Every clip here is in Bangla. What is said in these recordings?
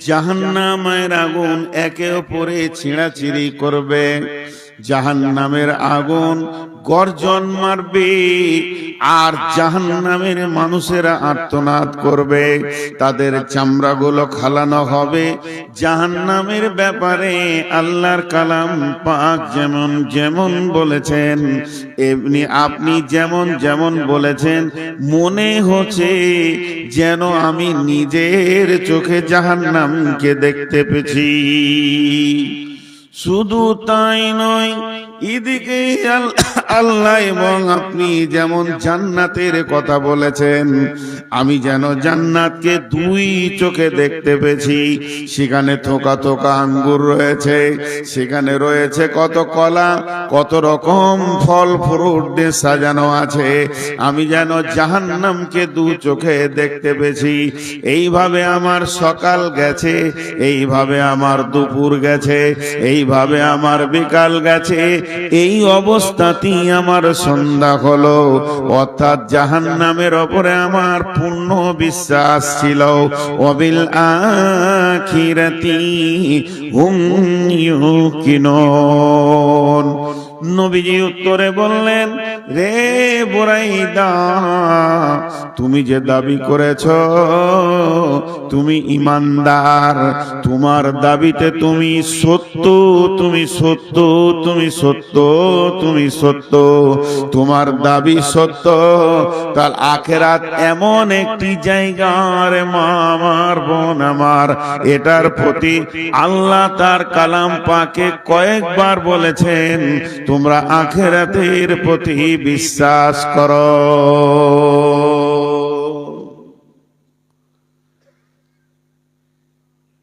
জাহান্নামের আগুন একে অপরে ছিঁড়াছিড়ি করবে। জাহান্নামের আগুন গর্জন মারবে আর জাহান্নামের মানুষেরা আর্তনাদ করবে, তাদের চামড়াগুলো খালানো হবে। জাহান্নামের ব্যাপারে আল্লাহর কালাম পাক যেমন যেমন বলেছেন, এমনি আপনি যেমন যেমন বলেছেন, মনে হচ্ছে যেন আমি নিজের চোখে জাহান্নামকে দেখতে পেয়েছি। শুধু তাই নয় এদিকে আল- আল্লাহ এবং আপনি যেমন জান্নাতের কথা বলেছেন, আমি যেন জান্নাতকে দুই চোখে দেখতে পেয়েছি। সেখানে থোকা থোকা আঙ্গুর রয়েছে, সেখানে রয়েছে কত কলা, কত রকম ফল ফ্রুট দিয়ে সাজানো আছে। আমি যেন জাহান্নামকে দু চোখে দেখতে পেয়েছি। এইভাবে আমার সকাল গেছে, এইভাবে আমার দুপুর গেছে, এইভাবে আমার বিকাল গেছে। এই অবস্থাতেই আমার সন্ধ্যা হলো। অর্থাৎ জাহান নামের ওপরে আমার পূর্ণ বিশ্বাস ছিল। অবিল আখিরাতি হুম ইউকিনুন। নবীজি উত্তরে বললেন, রে বোরাইদা, তুমি যে দাবি করেছ, তুমি ইমানদার, তোমার দাবিতে তুমি সত্য তুমি সত্য তুমি সত্য তুমি সত্য, তোমার দাবি সত্য তার আখেরাত এমন একটি জায়গার মা আমার বোন আমার, এটার প্রতি আল্লাহ তার কালাম পাকে কয়েকবার বলেছেন তোমরা আখেরাতের প্রতি বিশ্বাস করো।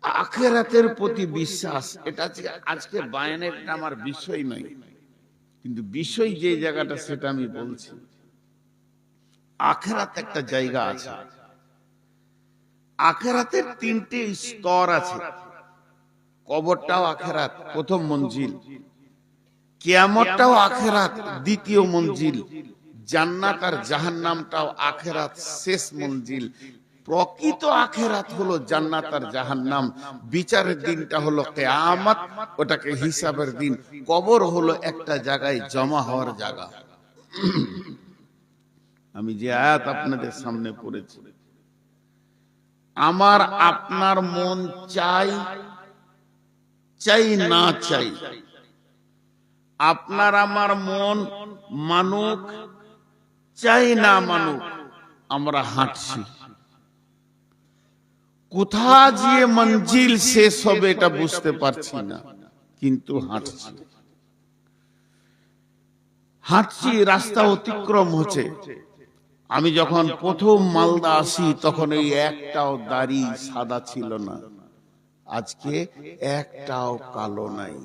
আখেরাতের প্রতি বিশ্বাস, এটা আজকে বায়ানের আমার বিষয় নয়। কিন্তু বিষয় যে জায়গাটা সেটা আমি বলছি। আখেরাত একটা জায়গা আছে। আখেরাতের তিনটে স্তর আছে। কবরটাও আখেরাত, প্রথম মঞ্জিল। কিয়ামতটাও আখেরাত দ্বিতীয় মঞ্জিল। জান্নাত আর জাহান্নামটাও আখেরাত শেষ মঞ্জিল। প্রকৃত আখেরাত হলো জান্নাত আর জাহান্নাম। বিচারের দিনটা হলো কেয়ামত ওটাকে হিসাবের দিন। কবর হলো একটা জায়গায় জমা হওয়ার জায়গা। আমি যে আয়াত আপনাদের সামনে পড়েছি। আমার আপনার মন চাই চাই না চাই। আপনার আমার মন মানুক, চাই না মানুক, আমরা হাঁটছি। কোথা গিয়ে মঞ্জিল শেষ হবে এটা বুঝতে পারছি না, কিন্তু হাঁটছি। হাঁটছি, রাস্তা অতিক্রম হচ্ছে। আমি যখন প্রথম মালদা আসি, তখন এই একটাও দাড়ি সাদা ছিল না। আজকে একটাও কালো নাই।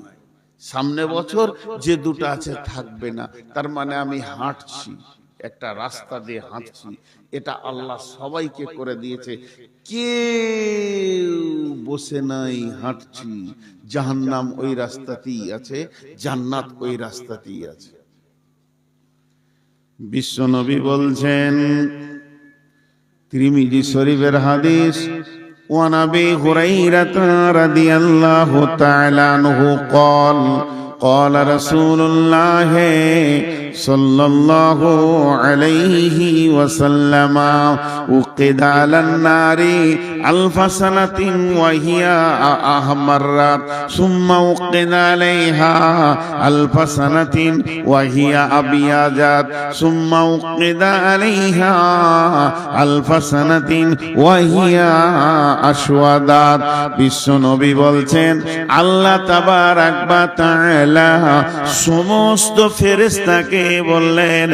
সামনে বছর যে দুটো আছে থাকবে না, তার মানে আমি হাঁটছি, একটা রাস্তা দিয়ে হাঁটছি, এটা আল্লাহ সবাইকে করে দিয়েছে। কেউ বসে নাই হাঁটছি, জাহান্নাম ওই রাস্তাতেই আছে, জান্নাত ওই রাস্তাতেই আছে। বিশ্বনবী বলছেন, ত্রিমিজি শরীফের হাদিস وعن ابي هريره رضي الله تعالى عنه قال قال رسول الله صلى الله عليه وسلم وقد على النار ألف سنة وهي أحمرت ثم وقد عليها ألف سنة وهي أبيضت ثم وقد عليها ألف سنة وهي أشودت বিশ্বনবী বলছেন আল্লাহ তাবারাক বা তাআলা সমস্ত ফেরেশতাকে বললেন?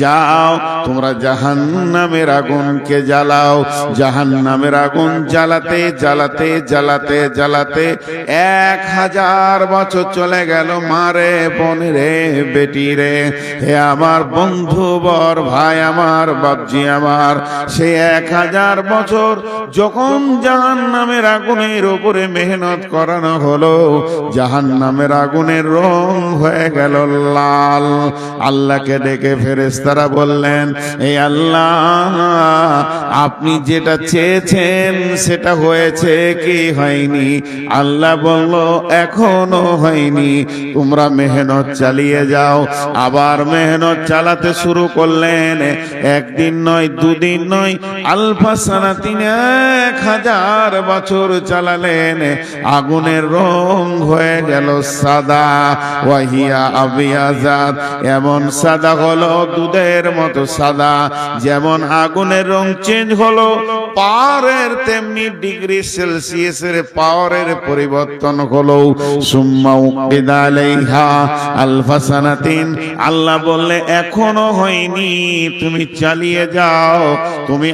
যাও, তোমরা জাহান্নামের আগুনকে জ্বালাও। জাহান্নামের আগুন জ্বালাতে জ্বালাতে জ্বালাতে জ্বালাতে এক হাজার বছর চলে গেল। মারে বোনে রে, বেটি রে, হে আমার বন্ধু, বর ভাই আমার, বাপজি আমার, সে এক হাজার বছর যখন জাহান নামের আগুনের উপরে মেহনত করানো হলো জাহান নামের আগুনের রং হয়ে গেল লাল। আল্লাহকে ডেকে ফেরেশতারা বললেন এই আল্লাহ, আপনি যেটা চেয়েছেন সেটা হয়েছে কি হয়নি? আল্লাহ বলল, এখনও হয়নি। তোমরা মেহনত চালিয়ে যাও। আবার মেহনত চালাতে শুরু করলেন। একদিন নয়, দুদিন নয়, আলফা সানা তিন এক হাজার বছর চালালেন। আগুনের রং হয়ে গেল সাদা। ওয়াহিয়া আবিয়াজাদ এমন সাদা হলো দুধের মতো সাদা, যেমন আগুনের রং চেঞ্জ হলো পাওয়ারের তেমনি ডিগ্রি সেলসিয়াসের পাওয়ারের পরিবর্তন হলো। আল্লাহ বললে, এখনও হয়নি, তুমি চালিয়ে যাও, তুমি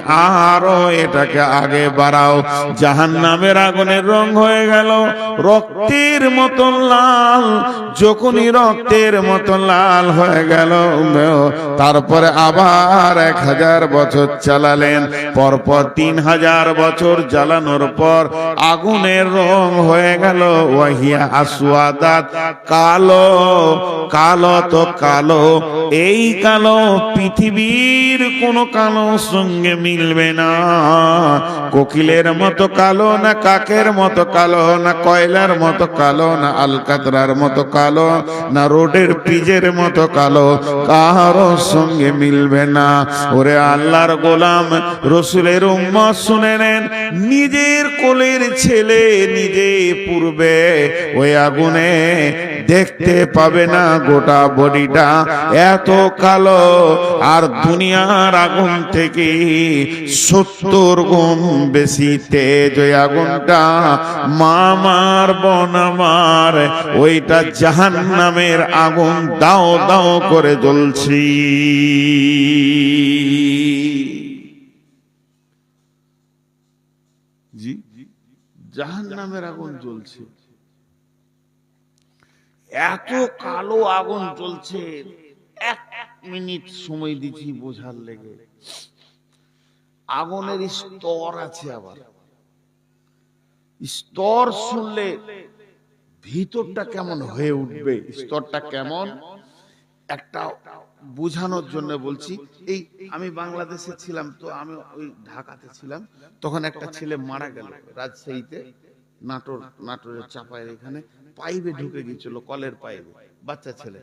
আরও এটাকে আগে বাড়াও। জাহান্নামের আগুনের রং হয়ে গেল রক্তের মতো লাল, যখনই রক্তের মতো লাল হয়ে গেল তারপরে আবার এক হাজার বছর চালালেন। পরপর তিন হাজার বছর জ্বালানোর পর আগুনের রং হয়ে গেল ওয়াহিয়া আসুয়াদাত কালো কালো তো কালো। এই কালো পৃথিবীর কোন কালো সঙ্গে মিলবে না। কোকিলের মতো কালো না কাকের মতো কালো না কয়লার মতো কালো না আলকাতরার মতো কালো না রোডের পিজের মতো কালো। কারও সঙ্গে মিলবে না। ওরে আল্লাহর গোলাম, রসুলের উম্মত শুনে নেন, নিজের কোলের ছেলে নিজে পূর্বে। ওই আগুনে দেখতে পাবে না গোটা বডিটা। এত কালো, আর দুনিয়ার আগুন থেকে সত্তর গুণ বেশি তেজ ওই আগুনটা। মামার বনামার ওইটা জাহান নামের আগুন, দাও দাও করে জ্বলছি। জাহান নামের আগুন জ্বলছে। এত কালো আগুন জ্বলছে, এক মিনিট সময় দিচ্ছি বোঝার লেগে। আগুনের স্তর আছে আবার। স্তর শুনলে ভিতরটা কেমন হয়ে উঠবে? স্তরটা কেমন? একটা বোঝানোর জন্য বলছি, এই আমি বাংলাদেশে ছিলাম তো আমি ওই ঢাকাতে ছিলাম, তখন একটা ছেলে মারা গেল রাজশাহীতে, নাটোর, নাটোরের চাপায়ের এখানে, পাইপে ঢুকে গিয়েছিল, কলের পাইপে, বাচ্চা ছেলে,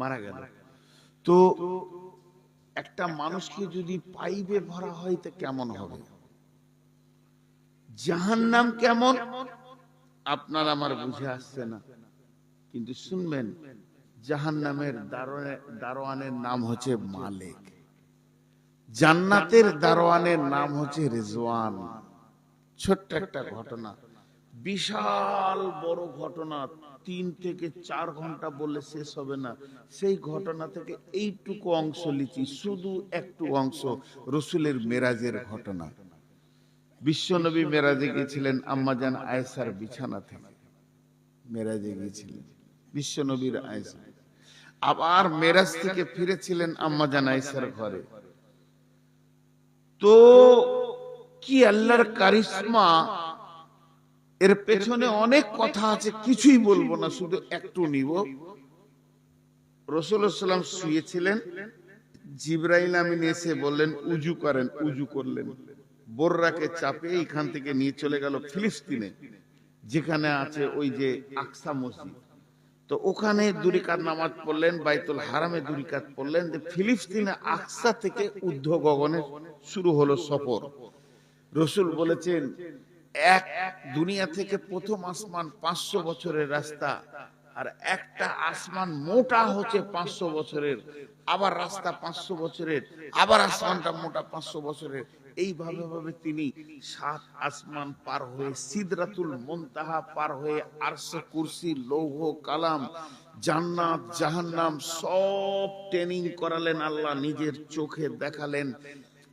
মারা গেল। তো একটা মানুষকে যদি পাইপে ভরা হয় তো কেমন হবে? জাহান নাম কেমন? আপনার আমার বুঝে আসছে না, কিন্তু শুনবেন জাহান্নামের দারোয়ানে- দারোয়ানের নাম হচ্ছে মালিক। জান্নাতের দারোয়ানের নাম হচ্ছে রেজওয়ান। ছোট্ট একটা ঘটনা। বিশাল বড় ঘটনা। তিন থেকে চার ঘণ্টা বললে শেষ হবে না। সেই ঘটনা থেকে এইটুকু অংশ লিখি। শুধু একটু অংশ রসুলের মেরাজের ঘটনা। বিশ্বনবী মেরাজে গিয়েছিলেন আম্মাজান আয়েসার বিছানা থেকে। মেরাজে গিয়েছিলেন। বিশ্বনবীর আয়েসা আবার মেরাজ থেকে ফিরেছিলেন আম্মাজান আয়েসার ঘরে। তো কি আল্লাহর কারিশমা? এর পেছনে অনেক কথা আছে, কিছুই বলব না, শুধু একটু নিব। রসুলাম শুয়েছিলেন, জিব্রাইল আমিন এসে বললেন, উজু করেন, উজু করলেন। বোর্রাকে চাপে এখান থেকে নিয়ে চলে গেল ফিলিস্তিনে, যেখানে আছে ওই যে আকসা মসজিদ। তো ওখানে দুরিকাত নামাজ পড়লেন বাইতুল হারামে দুরিকাত পড়লেন। যে ফিলিস্তিনে আকসা থেকে উদ্ধ গগনে শুরু হলো সফর। রসুল বলেছেন এক দুনিয়া থেকে প্রথম আসমান পাঁচশো বছরের রাস্তা আর একটা আসমান মোটা হচ্ছে পাঁচশো বছরের, আবার রাস্তা পাঁচশো বছরের, আবার আসমানটা মোটা পাঁচশো বছরের। এইভাবে ভাবে তিনি সাত আসমান পার হয়ে সিদরাতুল মুনতাহা পার হয়ে আরশে কুরসি, লৌহ, কালাম, জান্নাত, জাহান্নাম সব ট্রেনিং করালেন, আল্লাহ নিজের চোখে দেখালেন।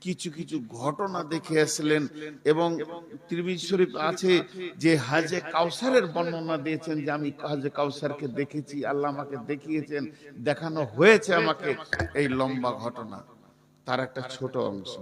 কিছু কিছু ঘটনা দেখে আসলেন এবং ত্রিবিজ শরীফ আছে যে হাজে কাউসারের বর্ণনা দিয়েছেন যে আমি হাজে কাউসারকে দেখেছি, আল্লাহ আমাকে দেখিয়েছেন, দেখানো হয়েছে আমাকে এই লম্বা ঘটনা। তার একটা ছোট অংশ।